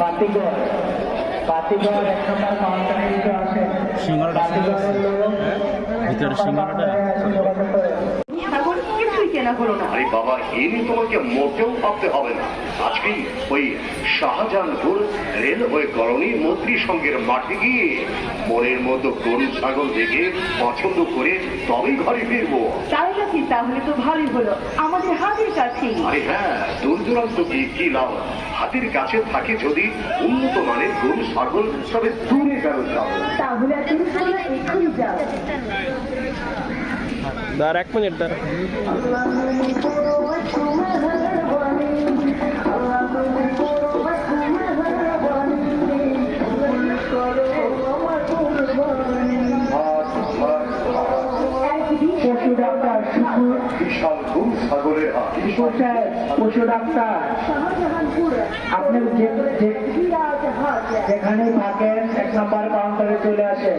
পাতিগড় পাতিগড় এক নম্বর কাউন্টারে একটু আসে সিঙ্গারাটা পাতিগড়ের লোক ভিতরে সিঙ্গারাটা যোগাযোগ করে এখন কেনা হলো না। আরে বাবা এ নিয়ে তোমাকে মোটেও ভাবতে হবে না। আজকেই ওই শাহজাহানপুর রেলওয়ে কলোনি মন্ত্রী সঙ্গের মাঠে গিয়ে মনের মতো গরু ছাগল দেখে পছন্দ করে তবেই ঘরে ফিরবো। তাই নাকি? তাহলে তো ভালোই হলো। আমাদের হাতের কাছেই। আরে হ্যাঁ দূর দূরান্ত কি কি লাভ? হাতের কাছে থাকে যদি উন্নত মানের গরু ছাগল তবে দূরে যাও তাহলে তুমি এক্ষুনি যাও। দাঁড় এক মিনিট দাঁড়। পশু ডাক্তার শুকুর বিশাল গরু ছাগলের হাট কিশোর পশু ডাক্তার। শাহজাহানপুর আপনি যেখানে থাকেন, এক নম্বর কাউন্টারে চলে আসেন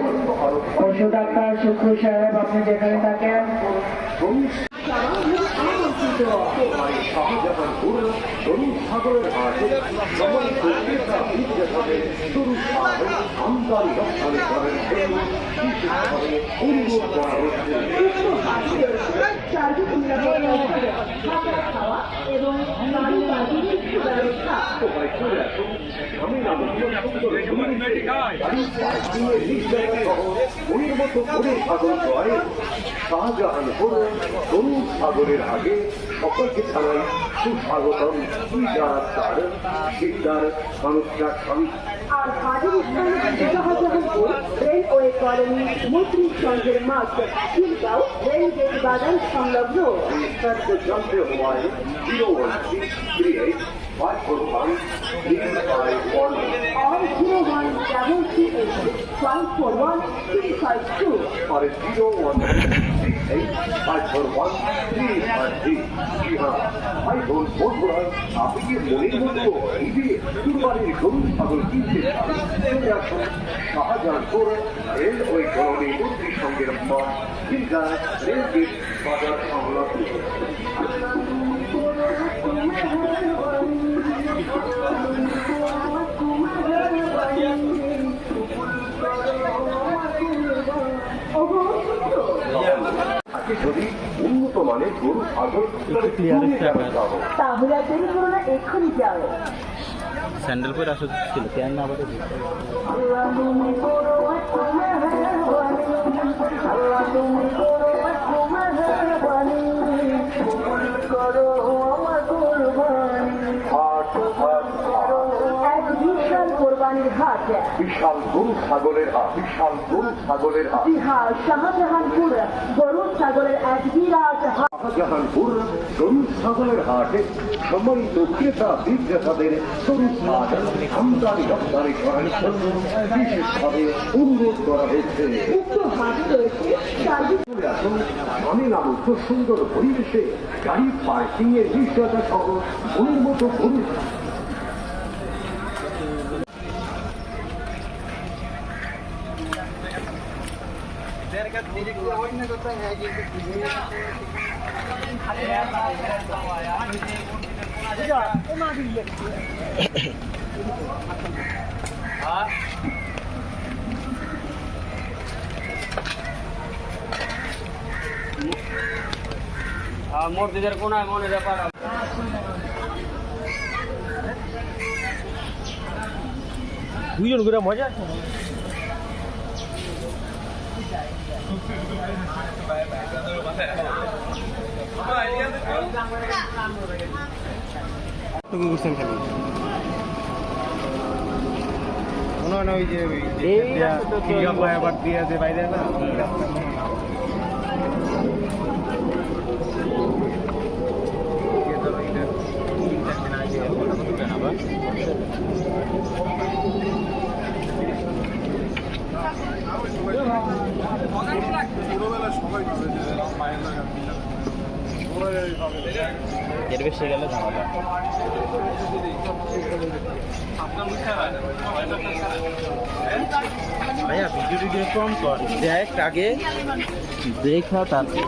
পশু ডাক্তার শুক্র সাহেব, আপনি যেখানে থাকেন? নিরাপদ থাকা খাওয়া এবং গাড়ি বাড়ির সুব্যবস্থা সবাই চলে আসুন স্বামীর আমন্ত্রণ সুন্দর পরিবেশে গাড়ি পার্কিংয়ের নির্দেশ সহ গরুর মতো গরু ছাগল ক্রয় শাহজাহানপুর গরু ছাগলের আগে সকলকে জানাই সুস্বাগতম ইজারাদার শিকদার মানুষরা স্বামী আর আজমস্থান জাহাজাহানপুর রেলওয়ে কলোনি মৈত্রী সঙ্গের মাঠ খিলগাঁও রেল গেট বাগান সংলগ্ন Contact the Junction Line 01638 541 351 or 01738 541 352 or 016 eight, five for one, three for three. ইহা ভাই বোন বন্ধুরা আপনি কি মনের মতো ঈদে কুরবানির গরু ছাগল কিনতে চান চলে আসুন শাহজাহানপুর রেলওয়ে কলোনি উনত্রিশ সঙ্গের পথ দীর্ঘা রেলগেট বাজার সংলগ্ন Yeah. আজকে যদি উন্নত মানের গরু ছাগল। তাহলে দেরি করো না এক্ষুনি যাও। স্যান্ডেল পরে আসো ছিল কেন না আবার বিশাল গরু হাট বিশাল গরু বিহার শাহজাহানপুর গরু ছাগলের এক বিরাট শাহজাহানপুর গরু ছাগলের হাটে সম্মানিত ক্রেতা বিক্রেতাদের গরু ছাগল আমদানি রপ্তানি করার জন্য বিশেষভাবে অনুরোধ করা হয়েছে। উক্ত হাটে রয়েছে আমি নামক সুন্দর পরিবেশে গাড়ি পার্কিং এর নিশ্চয়তা সহ মনের মতো গরু। মসজিদের কোনায় মনে ব্যাপার দুইজন করে মজা আছে করছেন খালি? মনে হয় না ওই যে ফ্লাইওভার দিয়ে যে বাইরে না? এর বেশি গেলে ঝামেলা ভাইয়া ভিডিও কম কর। দেখ আগে দেখা তারপর।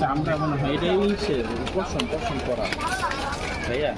চামড়া মনে হয় এটাই পশম পশম করা। ভাইয়া